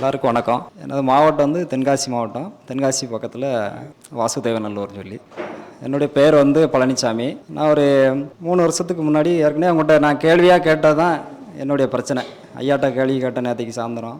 எல்லாருக்கும் வணக்கம். எனது மாவட்டம் வந்து தென்காசி மாவட்டம். தென்காசி பக்கத்தில் வாசுதேவநல்லூர்னு சொல்லி. என்னுடைய பேர் வந்து பழனிசாமி நான் ஒரு மூணு வருஷத்துக்கு முன்னாடி ஏற்கனவே அவங்கள்ட்ட நான் கேள்வியாக கேட்டால் தான் என்னுடைய பிரச்சனை. ஐயாட்ட கேள்வி கேட்டேன் நேற்றுக்கு சாயந்தரம்.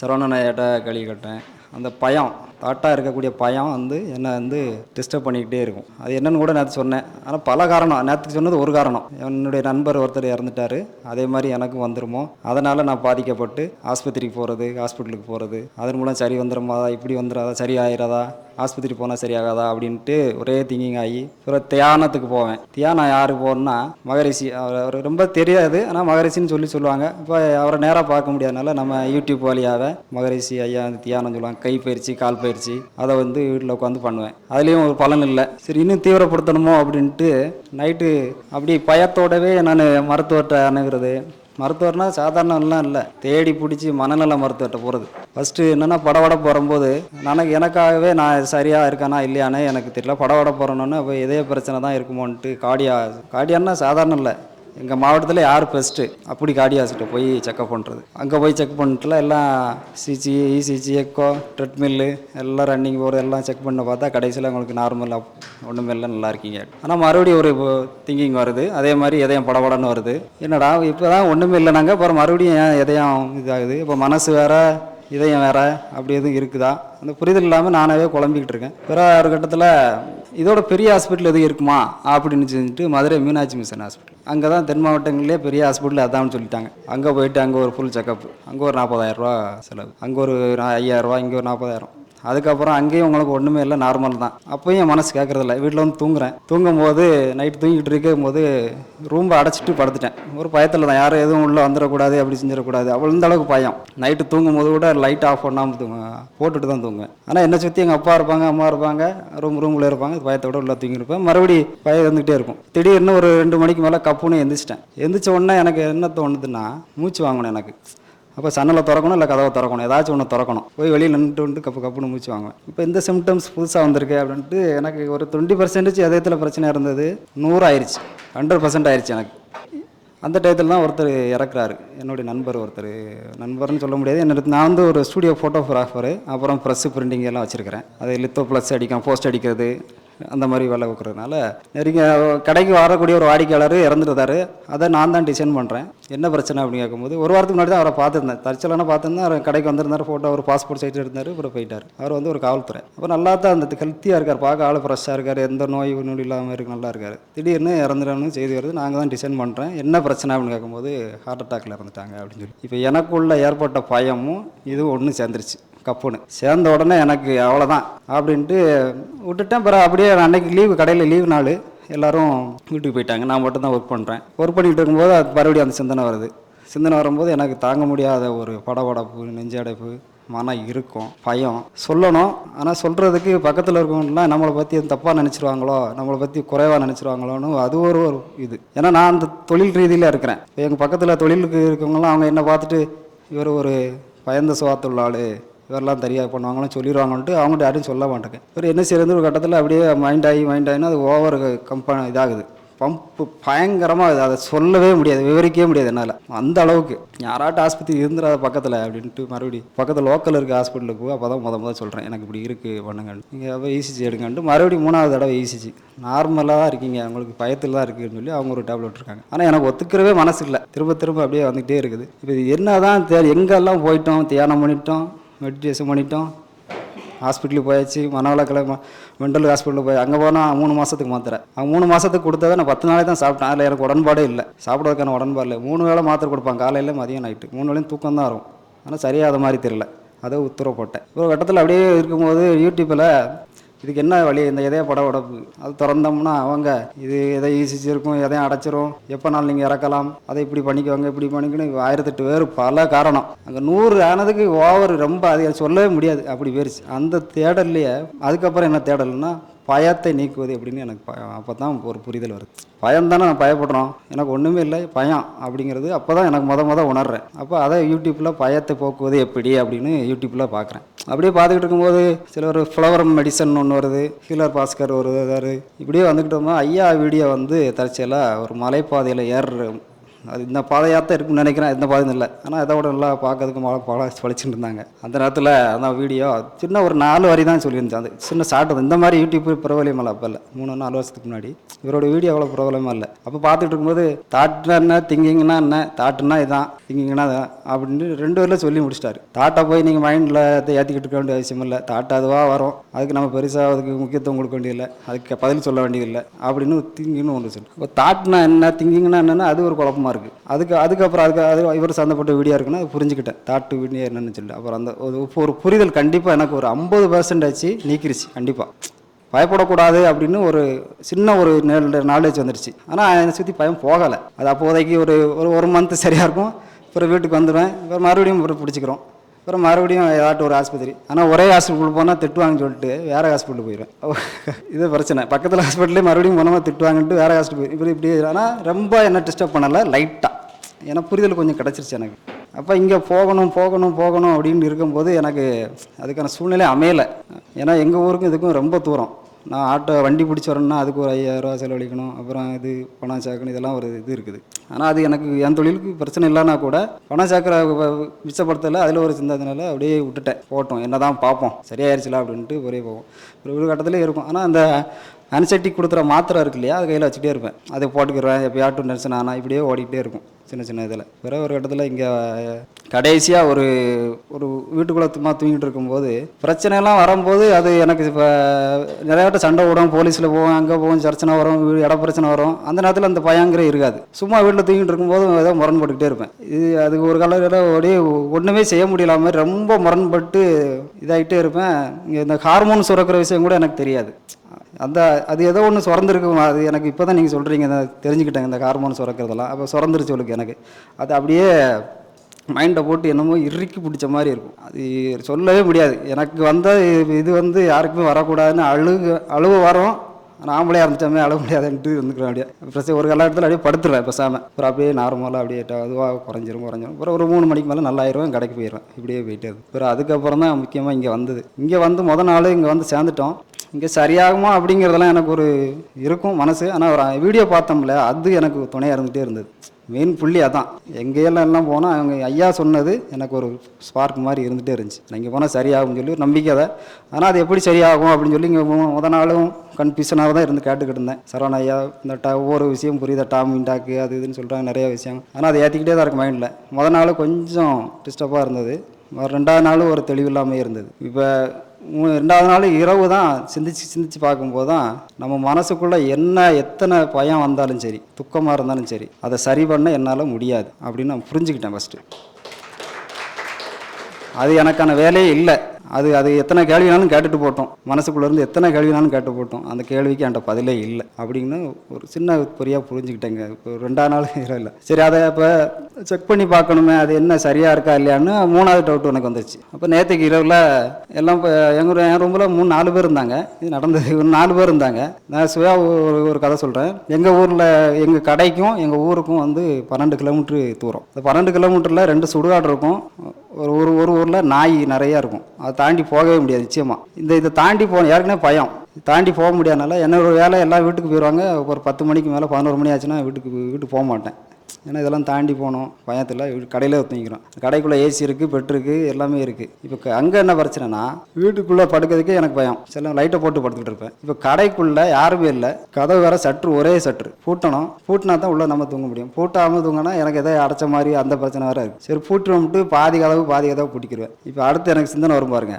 சரவணன் ஐயாட்ட கேள்வி கேட்டேன். அந்த பயம் தாட்டாக இருக்கக்கூடிய பயம் வந்து என்னை வந்து டிஸ்டர்ப் பண்ணிக்கிட்டே இருக்கும். அது என்னன்னு கூட நேற்று சொன்னேன். ஆனால் பல காரணம். நேற்றுக்கு சொன்னது ஒரு காரணம். என்னுடைய நண்பர் ஒருத்தர் இறந்துட்டாரு. அதே மாதிரி எனக்கும் வந்துருமோ? அதனால் நான் பாதிக்கப்பட்டு ஆஸ்பத்திரிக்கு போகிறது ஹாஸ்பிட்டலுக்கு போகிறது அதன் மூலம் சரி வந்துடுமாதா இப்படி வந்துடாதா சரி ஆயிடாதா ஆஸ்பத்திரி போனால் சரியாகாதா அப்படின்ட்டு ஒரே திங்கிங் ஆகி ஒரு தியானத்துக்கு போவேன். தியானம் யார் போகணுன்னா மகரிஷி. அவர் அவர் ரொம்ப தெரியாது ஆனால் மகரிஷின்னு சொல்லி சொல்லுவாங்க. இப்போ அவரை நேராக பார்க்க முடியாதனால நம்ம யூடியூப் வழியாக மகரிஷி ஐயா வந்து தியானம் சொல்லுவாங்க. கை பயிற்சி கால் பயிற்சி. அதை வந்து வீட்டில் உட்காந்து பண்ணுவேன். அதுலேயும் ஒரு பலன் இல்லை. சரி இன்னும் தீவிரப்படுத்தணுமோ அப்படின்ட்டு நைட்டு அப்படி பயத்தோடவே நான் மருத்துவர்கிட்ட அணுகிறது. மருத்துவர்னா சாதாரணம்லாம் இல்லை. தேடி பிடிச்சி மனநல மருத்துவர்கிட்ட போகிறது ஃபஸ்ட்டு என்னென்னா படவடை போகும்போது எனக்கு எனக்காகவே நான் சரியாக இருக்கானா இல்லையானே எனக்கு தெரியல. படவடை போகிறோன்னு அப்போ இதய பிரச்சனை தான் இருக்குமோன்ட்டு. காடியா காடியான்னா சாதாரணம் இல்லை. எங்கள் மாவட்டத்தில் யார் பெஸ்ட்டு அப்படி கார்டியாஸ்கிட்ட போய் செக்அப் பண்ணுறது அங்கே போய் செக் பண்ணிட்டுல எல்லாம் சிசி இசிசி எக்கோ ட்ரெட்மில்லு எல்லாம் ரன்னிங் போகிறது எல்லாம் செக் பண்ண பார்த்தா கடைசியில் உங்களுக்கு நார்மலாக ஒன்றுமே இல்லை நல்லா இருக்கீங்க. ஆனால் மறுபடியும் ஒரு திங்கிங் வருது. அதே மாதிரி எதையும் படபடன்னு வருது. என்னடா இப்போ தான் ஒன்றுமே இல்லைனாங்க அப்புறம் மறுபடியும் ஏன் எதையும் இதாகுது? இப்போ மனசு வேறு இதயம் வேற அப்படி எதுவும் இருக்குதா? அந்த புரிதல் இல்லாமல் நானாவே குழம்பிக்கிட்டு இருக்கேன். பிற ஒரு கட்டத்தில் இதோட பெரிய ஹாஸ்பிட்டல் எதுவும் இருக்குமா? அப்படின்னு சொல்லிட்டு மதுரை மீனாட்சி மிஷன் ஹாஸ்பிட்டல் அங்கே தான் தென் மாவட்டங்களிலே பெரிய ஹாஸ்பிட்டல் அதான்னு சொல்லிட்டாங்க. அங்கே போயிட்டு அங்கே ஒரு ஃபுல் செக்கப் அங்கே ஒரு நாற்பதாயிரம் ரூபா செலவு. அங்கே ஒரு ஐயாயிரரூவா இங்கே ஒரு நாற்பதாயிரம் அதுக்கப்புறம் அங்கேயும் உங்களுக்கு ஒன்றுமே இல்லை நார்மல் தான். அப்போயும் என் மனசு கேட்குறதில்ல வீட்டில் வந்து தூங்குறேன். தூங்கும்போது நைட்டு தூங்கிட்டு இருக்கும் போது ரூம்பை அடைச்சிட்டு படுத்துட்டேன். ஒரு பயத்தில் தான். யாரும் எதுவும் உள்ளே வந்துடக்கூடாது அப்படி செஞ்சிடக்கூடாது. அவ்வளோ இந்த அளவுக்கு பயம். நைட்டு தூங்கும் போது கூட லைட் ஆஃப் பண்ணாமல் தூங்க போட்டுட்டு தான் தூங்குவேன். ஆனால் என்னை சுற்றி எங்கள் அப்பா இருப்பாங்க அம்மா இருப்பாங்க ரூம் ரூமில் இருப்பாங்க. பயத்தோட உள்ளே தூங்கியிருப்பேன் மறுபடி பயம் வந்துகிட்டே இருக்கும். திடீர்னு ஒரு ரெண்டு மணிக்கு மேலே கப்புன்னு எந்திரிச்சிட்டேன். எந்திரிச்ச உடனே எனக்கு என்ன தோணுதுன்னா மூச்சு வாங்கணும் எனக்கு. அப்போ சன்னலை திறக்கணும் இல்லை கதவை திறக்கணும். ஏதாச்சும் ஒன்று திறக்கணும். போய் வெளியில் நின்றுட்டு வந்து கப்பு கப்புன்னு மூச்சு வாங்குவேன். இப்போ இந்த சிம்டம்ஸ் புதுசாக வந்திருக்கு அப்படின்ட்டு எனக்கு ஒரு டுவெண்ட்டி பர்சன்டேஜ் இதயத்தில் பிரச்சனை இருந்தது. நூறு ஆயிடுச்சு ஹண்ட்ரட் பர்சன்ட் ஆயிடுச்சு எனக்கு. அந்த டயத்தில் தான் ஒருத்தர் இறக்குறாரு. என்னுடைய நண்பர் ஒருத்தர். நண்பர்னு சொல்ல முடியாது. என்னோட நான் வந்து ஒரு ஸ்டூடியோ ஃபோட்டோகிராஃபரு அப்புறம் ப்ரெஸ்ஸு பிரிண்டிங் எல்லாம் வச்சுருக்கிறேன். அது லித்தோ ப்ளஸ் அடிக்கும் போஸ்ட் அடிக்கிறது. அந்த மாதிரி வேலை கொடுக்குறதுனால. நிறைய கடைக்கு வரக்கூடிய ஒரு வாடிக்கையாளர் இறந்துருந்தாரு அதை நான் தான் டிசைன் பண்ணுறேன் என்ன பிரச்சனை அப்படின்னு கேட்கும்போது ஒரு வாரத்துக்கு முன்னாடி தான் அவரை பார்த்துருந்தேன். தற்சலான பார்த்துருந்தேன். அவர் கடைக்கு வந்திருந்தார் ஃபோட்டோ ஒரு பாஸ்போர்ட் சைட் இருந்தார் அப்புறம் போயிட்டார். அவர் வந்து ஒரு காவல்துறை. அப்புறம் நல்லா தான் அந்த ஹெல்த்தியாக இருக்கார். பார்க்க ஆள் ஃப்ரெஷ்ஷாக இருக்கார். எந்த நோய் நொடி இல்லாமல் இருக்கு நல்லா இருக்கார். திடீர்னு இறந்துடணும் செய்தி வருது. நாங்கள் தான் டிசைன் பண்ணுறேன் என்ன பிரச்சனை அப்படின்னு கேட்கும்போது ஹார்ட் அட்டாக்ல இறந்துட்டாங்க அப்படின்னு சொல்லி. இப்போ எனக்குள்ள ஏற்பட்ட பயமும் இதுவும் ஒன்று சேர்ந்துருச்சு. கப்புன்னு. சேர்ந்த உடனே எனக்கு அவ்வளோதான் அப்படின்ட்டு விட்டுட்டேன். பிறகு அப்படியே அன்னைக்கு லீவு கடையில் லீவு நாள் எல்லாரும் வீட்டுக்கு போயிட்டாங்க. நான் மட்டும் தான் ஒர்க் பண்ணுறேன் ஒர்க் பண்ணிகிட்டு இருக்கும்போது அது மறுபடியும் அந்த சிந்தனை வருது. சிந்தனை வரும்போது எனக்கு தாங்க முடியாத ஒரு படபடப்பு நெஞ்சடைப்பு மன இருக்கும் பயம். சொல்லணும். ஆனால் சொல்கிறதுக்கு பக்கத்தில் இருக்கவங்களாம் நம்மளை பற்றி தப்பாக நினச்சிருவாங்களோ நம்மளை பற்றி குறைவாக நினச்சிருவாங்களோன்னு அது ஒரு ஒரு இது. ஏன்னா நான் அந்த தொழில் ரீதியில் இருக்கிறேன். இப்போ எங்கள் பக்கத்தில் தொழிலுக்கு இருக்கவங்களாம் அவங்க என்னை பார்த்துட்டு இவர் ஒரு பயந்த சுவாத்துள்ள ஆள். இவரெல்லாம் தெரியாது பண்ணுவாங்கன்னு சொல்லிடுவாங்கன்ட்டு அவங்கள்ட்ட யாரும் சொல்ல மாட்டேங்க. இவர் என்ன செய்யறது ஒரு கட்டத்தில் அப்படியே மைண்ட் ஆகி மைண்ட் ஆகினா அது ஓவர் கம்ப இதாகுது. பம்ப்பு பயங்கரமாக அது அதை சொல்லவே முடியாது விவரிக்கவே முடியாது என்னால். அந்த அளவுக்கு. யாராட்டும் ஆஸ்பத்திரி இருந்துடாத பக்கத்தில் அப்படின்ட்டு மறுபடியும் பக்கத்தில் லோக்கல் இருக்க ஹாஸ்பிட்டலுக்கு போய் அப்போ தான் முத முதல் சொல்கிறேன் எனக்கு இப்படி இருக்குது பண்ணுங்கன்னு. நீங்கள் அப்போ இசிஜி எடுங்கன்ட்டு மறுபடியும் மூணாவது தடவை இசிஜி நார்மலாக தான் இருக்கீங்க அவங்களுக்கு பயத்தில் தான் இருக்குதுன்னு சொல்லி அவங்க ஒரு டேப்லெட் இருக்காங்க ஆனால் எனக்கு ஒத்துக்கிறவே மனசு இல்லை. திரும்ப திரும்ப அப்படியே வந்துகிட்டே இருக்குது. இப்போ இது என்ன தான் தே எங்கெல்லாம் போயிட்டோம் தியானம் பண்ணிட்டோம் மெடிடேஷன் பண்ணிட்டோம். ஹாஸ்பிட்டலுக்கு போயாச்சு. மனவளக்கலை மெண்டல் ஹாஸ்பிட்டலுக்கு போய் அங்கே போனால் மூணு மாதத்துக்கு மாத்திரை. அவங்க மூணு மாதத்துக்கு கொடுத்ததை நான் பத்து நாளே தான் சாப்பிட்டேன். அதில் எனக்கு உடன்பாடே இல்லை. சாப்பிட்றதுக்கான உடன்பாடு இல்லை. மூணு வேளை மாத்திரை கொடுப்பாங்க காலையில் மதியம் நைட்டு மூணு வேளையும் தூக்கம் தான் வரும். ஆனால் சரியாக மாதிரி தெரியல. அதை உத்தரவு போட்டேன். ஒரு கட்டத்தில் அப்படியே இருக்கும்போது யூடியூப்பில் இதுக்கு என்ன வழி? இந்த இதய பட உடப்பு அது திறந்தோம்னா அவங்க இது எதை ஈசிச்சிருக்கும் எதையும் அடைச்சிரும். எப்போனாலும் நீங்கள் இறக்கலாம். அதை இப்படி பண்ணிக்குவாங்க இப்படி பண்ணிக்கணும் ஆயிரத்தெட்டு பேர் பல காரணம். அங்கே நூறு ஆனதுக்கு ஓவர் ரொம்ப அதிகம். சொல்லவே முடியாது. அப்படி போயிருச்சு. அந்த தேடல்லையே அதுக்கப்புறம் என்ன தேடல்னா பயத்தை நீக்குவது எப்படின்னு எனக்கு ப அப்போ தான் ஒரு புரிதல் வருது. பயம் தானே நான் பயப்படுறோம். எனக்கு ஒன்றுமே இல்லை பயம் அப்படிங்கிறது அப்போ தான் எனக்கு மொத மொதல் உணர்றேன். அப்போ அதை யூடியூப்பில் பயத்தை போக்குவது எப்படி அப்படின்னு யூடியூப்பில் பார்க்குறேன் அப்படியே பார்த்துக்கிட்டு இருக்கும்போது சில ஒரு ஃப்ளவர் மெடிசன் ஒன்று வருது ஹீலர் பாஸ்கர் ஒரு இதாரு. இப்படியே வந்துக்கிட்டோம்னா ஐயா வீடியோ வந்து தற்செயலாக ஒரு மலைப்பாதையில் ஏறுற அது இந்த பாதையாத்தான் இருக்குன்னு நினைக்கிறேன். இந்த பாதையும் இல்லை. ஆனால் இதை விட நல்லா பார்க்கறதுக்கு மழை பழ பழிச்சுட்டு இருந்தாங்க. அந்த நேரத்தில் அந்த வீடியோ சின்ன ஒரு நாலு வரி தான் சொல்லியிருந்துச்சு அந்த சின்ன ஷார்ட் இந்த மாதிரி யூடியூப் பிரபலியம் இல்லை அப்போ இல்லை மூணு நாலு வருஷத்துக்கு முன்னாடி. இவரோட வீடியோ அவ்வளோ பிரபலமாக இல்லை. அப்போ பார்த்துட்டு இருக்கும்போது தாட்னா என்ன? திங்கிங்னா என்ன? தாட்டுனா இதான். திங்கிங்னா இதான். அப்படின்னு ரெண்டு பேரில் சொல்லி முடிச்சிட்டாரு. தாட்டை போய் நீங்கள் மைண்டில் ஏற்றிக்கிட்டு இருக்க வேண்டிய அவசியம் இல்லை. தாட்டா அதுவாக வரும். அதுக்கு நம்ம பெருசாக அதுக்கு முக்கியத்துவம் கொடுக்க வேண்டியதில்லை. அதுக்கு பதில் சொல்ல வேண்டியதில்லை. அப்படின்னு திங்கிங்னு ஒன்று சொல்லு இப்போ தாட்னா என்ன? திங்கிங்னா என்னென்னா அது ஒரு குழப்பமா இருக்குது அதுக்கு அதுக்கப்புறம் அதுக்கு அது இவர் சந்தப்பட்ட வீடியோ இருக்குன்னா அது புரிஞ்சுக்கிட்டேன். தாட்டு வீடியோ என்னன்னு சொல்லிட்டு. அப்புறம் அந்த ஒரு ஒரு புரிதல் கண்டிப்பாக எனக்கு ஒரு ஐம்பது பர்சன்டேஜ் நீக்கிருச்சு கண்டிப்பாக பயப்படக்கூடாது அப்படின்னு ஒரு சின்ன ஒரு நாலேஜ் வந்துருச்சு. ஆனால் என்னை சுற்றி பயம் போகலை. அது அப்போதைக்கு ஒரு ஒரு ஒரு மந்த் சரியாக இருக்கும். அப்புறம் வீட்டுக்கு வந்துடுவேன் அப்புறம் மறுபடியும் பிடிச்சிக்கிறோம். அப்புறம் மறுபடியும் ஏதாட்டும் ஒரு ஆஸ்பத்திரி. ஆனால் ஒரே ஹாஸ்பிட்டல் போனால் திட்டுவாங்கன்னு சொல்லிட்டு வேறு ஹாஸ்பிட்டல் போயிடுவேன் இது பிரச்சனை. பக்கத்தில் ஹாஸ்பிட்டலே மறுபடியும் போனோமா திட்டுவாங்கன்ட்டு வேறு ஹாஸ்பிட்டல் போய் இப்படி இப்படி ஆனால் ரொம்ப என்ன டிஸ்டர்ப் பண்ணலை லைட்டாக ஏன்னா புரிதல் கொஞ்சம் கிடச்சிருச்சு எனக்கு. அப்போ இங்கே போகணும் போகணும் போகணும் அப்படின்னு இருக்கும்போது எனக்கு அதுக்கான சூழ்நிலை அமையலை. ஏன்னா எங்கள் ஊருக்கும் இதுக்கும் ரொம்ப தூரம். நான் ஆட்டோ வண்டி பிடிச்சி வரணும்னா அதுக்கு ஒரு ஐயாயிரரூவா செலவழிக்கணும். அப்புறம் இது பணம் சேர்க்கணும் இதெல்லாம் ஒரு இது இருக்குது. ஆனால் அது எனக்கு என் தொழிலுக்கு பிரச்சனை இல்லைன்னா கூட பணம் சேர்க்குற மிச்சப்படுத்தலை அதில் ஒரு சிந்ததுனால அப்படியே விட்டுட்டேன். போட்டோம். என்ன தான் பார்ப்போம். சரியாயிருச்சுல அப்படின்ட்டு ஒரே போவோம். ஒரு ஒரு கட்டத்திலே இருக்கும். ஆனால் அந்த அன்செட்டிக் கொடுக்குற மாத்திரை இருக்கு இல்லையா அது கையில் வச்சுட்டே இருப்பேன். அதை போட்டுக்கிறேன் எப்பயாட்டும் டென்ஷன் ஆனால் இப்படியே ஓடிக்கிட்டே இருக்கும் சின்ன சின்ன இதில். பிறகு ஒரு கட்டத்தில் இங்கே கடைசியாக ஒரு ஒரு வீட்டுக்குள்ளே சும்மா தூங்கிட்டு இருக்கும்போது பிரச்சனைலாம் வரும்போது அது எனக்கு இப்போ நிறையாட்ட சண்டை விடும் போலீஸில் போவோம் அங்கே போவோம் சர்ச்சனை வரும் வீடு இட பிரச்சனை வரும். அந்த நேரத்தில் அந்த பயங்கர இருக்காது. சும்மா வீட்டில் தூங்கிட்டு இருக்கும்போது ஏதோ முரண்பட்டுக்கிட்டே இருப்பேன். இது அதுக்கு ஒரு காலத்தில் அப்படியே ஒன்றுமே செய்ய முடியல மாதிரி ரொம்ப முரண்பட்டு இதாகிட்டே இருப்பேன். இங்கே இந்த ஹார்மோன் சுரக்கிற விஷயம் கூட எனக்கு தெரியாது. அந்த அது ஏதோ ஒன்று சுரந்துருக்கும். அது எனக்கு இப்போ தான் நீங்கள் சொல்கிறீங்க இந்த தெரிஞ்சுக்கிட்டேங்க இந்த ஹார்மோன் சுரக்கிறதெல்லாம். அப்போ சுரந்துருச்சு உங்களுக்கு எனக்கு. அது அப்படியே மைண்டை போட்டு என்னமோ இறுக்கி பிடிச்ச மாதிரி இருக்கும். அது சொல்லவே முடியாது. எனக்கு வந்த இது- வந்து யாருக்குமே வரக்கூடாதுன்னு அழுகு அழுவ வரும். நாமளே ஆம்பளையாக அழ முடியாதுன்ட்டு வந்துக்கிறேன் அப்படியே. ப்ரெஸ் ஒரு காலகட்டத்தில் அப்படியே படுத்துருவேன் பேசாமல் அப்புறம் அப்படியே நார்மலாக அப்படியே அதுவாக குறைஞ்சிரும் குறைஞ்சிரும். அப்புறம் ஒரு மூணு மணிக்கு மேலே நல்லாயிரும் கடைக்கு போயிடுவேன். இப்படியே போயிட்டு அப்புறம் அதுக்கப்புறம் தான் முக்கியமாக இங்கே வந்தது. இங்கே வந்து முத நாள் இங்கே வந்து சேர்ந்துட்டோம். இங்கே சரியாகுமா அப்படிங்கிறதெல்லாம் எனக்கு ஒரு இருக்கும் மனசு. ஆனால் ஒரு வீடியோ பார்த்தோம்ல அது எனக்கு துணையாக இருந்துகிட்டே இருந்தது. மெயின் புள்ளி அதான். எங்கேயெல்லாம் எல்லாம் போனால் அவங்க ஐயா சொன்னது எனக்கு ஒரு ஸ்பார்க் மாதிரி இருந்துகிட்டே இருந்துச்சு. நான் இங்கே போனால் சரியாகும்னு சொல்லி ஒரு நம்பிக்கை தான் ஆனால் அது எப்படி சரியாகும் அப்படின்னு சொல்லி இங்கே முத நாளும் கன்ஃபியூஷனாக தான் இருந்து கேட்டுக்கிட்டு இருந்தேன். சரவண ஐயா இந்த டா ஒவ்வொரு விஷயம் புரியுதா. டாம் இண்டாக்கு அது இதுன்னு சொல்கிறாங்க நிறைய விஷயம். ஆனால் அதை ஏற்றிக்கிட்டே தான் இருக்கு மைண்டில் முத நாள் கொஞ்சம் டிஸ்டர்பாக இருந்தது. ரெண்டாவது நாள் ஒரு தெளிவு இல்லாமல் இருந்தது. இப்போ ரெண்டாவது நாள் இரவு தான் சிந்திச்சு சிந்திச்சு பார்க்கும்போது தான் நம்ம மனசுக்குள்ளே என்ன எத்தனை பயம் வந்தாலும் சரி துக்கமாக இருந்தாலும் சரி அதை சரி பண்ண என்னால் முடியாது அப்படின்னு நான் புரிஞ்சுக்கிட்டேன் ஃபஸ்ட்டு அது எனக்கான வேலையே இல்லை. அது அது எத்தனை கேள்வினாலும் கேட்டுட்டு போட்டோம். மனசுக்குள்ளேருந்து எத்தனை கேள்வினாலும் கேட்டு போட்டோம். அந்த கேள்விக்கு என்கிட்ட பதிலே இல்லை அப்படின்னு ஒரு சின்ன பொறியாக புரிஞ்சுக்கிட்டேங்க. இப்போ ரெண்டாவது நாள் இரவு இல்லை. சரி அதை இப்போ செக் பண்ணி பார்க்கணுமே அது என்ன சரியாக இருக்கா இல்லையான்னு மூணாவது டவுட் எனக்கு வந்துச்சு அப்போ நேற்றுக்கு இரவில் எல்லாம் இப்போ எங்கள் என் ரூமில் மூணு நாலு பேர் இருந்தாங்க. இது நடந்தது ஒரு நாலு பேர் இருந்தாங்க. நான் சுயா ஒரு ஒரு கதை சொல்கிறேன் எங்கள் ஊரில் எங்கள் கடைக்கும் எங்கள் ஊருக்கும் வந்து பன்னெண்டு கிலோமீட்ரு தூரம். இந்த பன்னெண்டு கிலோமீட்டரில் ரெண்டு சுடுகாடு இருக்கும். ஒரு ஒரு ஒரு ஊரில் நாய் நிறையா இருக்கும். அதை தாண்டி போகவே முடியாது நிச்சயமாக இந்த இதை தாண்டி போன ஏற்கனவே பயம். தாண்டி போக முடியாதனால ஒரு வேலை எல்லாம் வீட்டுக்கு போயிடுவாங்க. ஒரு பத்து மணிக்கு மேலே பதினோரு மணி ஆச்சுன்னா வீட்டுக்கு வீட்டுக்கு போக மாட்டேன். ஏன்னா இதெல்லாம் தாண்டி போகணும் பயத்தில் கடையில் தூங்கிக்கிறோம். கடைக்குள்ளே ஏசி இருக்குது பெட் இருக்குது எல்லாமே இருக்குது இப்போ அங்கே என்ன பிரச்சனைனா வீட்டுக்குள்ளே படுக்கிறதுக்கே எனக்கு பயம். சில லைட்டை போட்டு படுத்துக்கிட்டு இருப்பேன். இப்போ கடைக்குள்ளே யாருமே இல்லை. கதவு வேற சற்று ஒரே சற்று. பூட்டணும். பூட்டினா தான் உள்ளே நம்ம தூங்க முடியும். பூட்டாமல் தூங்கினா எனக்கு எதாவது அடைச்ச மாதிரி அந்த பிரச்சனை வேறு இருக்குது சரி பூட்டுவோம்ட்டு பாதி கதவு பாதி கதவு பிடிக்கிடுவேன் இப்போ அடுத்து எனக்கு சிந்தனை வரும் பாருங்க.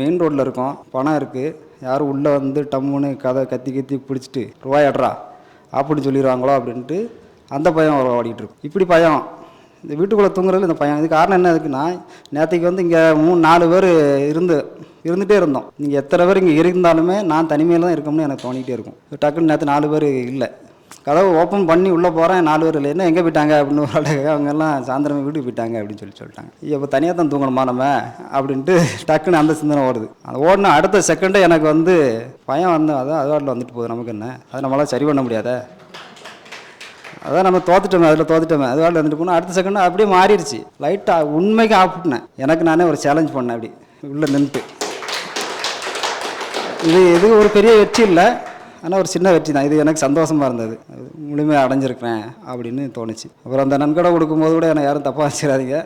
மெயின் ரோட்டில் இருக்கோம். பணம் இருக்குது யாரும் உள்ளே வந்து டம்முன்னு கதை கத்தி கத்தி பிடிச்சிட்டு ரூபாய் அட்ரா அப்படின்னு சொல்லிடுவாங்களோ அப்படின்ட்டு அந்த பயம் ஓடிக்கிட்டு இருக்கும் இப்படி பயம். இந்த வீட்டுக்குள்ளே தூங்குறதுல இந்த பயம். இது காரணம் என்ன இருக்குன்னா நேற்றுக்கு வந்து இங்கே மூணு நாலு பேர் இருந்து இருந்துகிட்டே இருந்தோம். நீங்கள் எத்தனை பேர் இங்கே இருந்தாலுமே நான் தனிமையில் தான் இருக்கோம்னு எனக்கு தோணிகிட்டே இருக்கும். டக்குன்னு நேற்று நாலு பேர் இல்லை. கதவு ஓப்பன் பண்ணி உள்ளே போகிறேன் நாலு பேர் இல்லை. என்ன எங்கே போயிட்டாங்க? அப்படின்னு ஒரு ஆளு, அவங்க எல்லாம் வீட்டுக்கு போயிட்டாங்க அப்படின்னு சொல்லி சொல்லிட்டாங்க. இப்போ தனியாக தான் தூங்கணுமா நம்ம? அப்படின்ட்டு டக்குன்னு அந்த சிந்தனை ஓடுது. அது ஓடினா அடுத்த செகண்டே எனக்கு வந்து பயம் வந்து அதான் அதுவாட்டில் வந்துட்டு போகுது. நமக்கு என்ன? அதை நம்மளால் சரி பண்ண முடியாதே? அதான் நம்ம தோத்துட்டோமே அதில் தோத்துட்டோமே. அது வேலை வந்துட்டு போனோம் அடுத்த செகண்ட் அப்படியே மாறிடுச்சு. லைட்டாக உண்மைக்கு ஆப்பிட்டேன் எனக்கு நானே ஒரு சேலஞ்ச் பண்ணேன் அப்படி. உள்ளே நின்றுட்டு இது இது ஒரு பெரிய வெற்றி இல்லை. ஆனால் ஒரு சின்ன வெற்றி தான். இது எனக்கு சந்தோஷமாக இருந்தது. முழுமையாக அடைஞ்சிருக்கிறேன் அப்படின்னு தோணுச்சு. அப்புறம் அந்த நன்கொடை கொடுக்கும்போது கூட என்னை யாரும் தப்பாக வச்சிடாதீங்க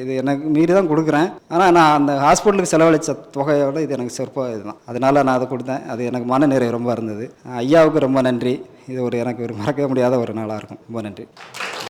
இது எனக்கு மீறி தான் கொடுக்குறேன். ஆனால் நான் அந்த ஹாஸ்பிட்டலுக்கு செலவழித்த தொகையோட இது எனக்கு சிறப்பாக இதுதான். அதனால் நான் அதை கொடுத்தேன். அது எனக்கு மன நிறைவு ரொம்ப இருந்தது. ஐயாவுக்கு ரொம்ப நன்றி. இது ஒரு எனக்கு ஒரு மறக்க முடியாத ஒரு நாளாக இருக்கும். ரொம்ப நன்றி.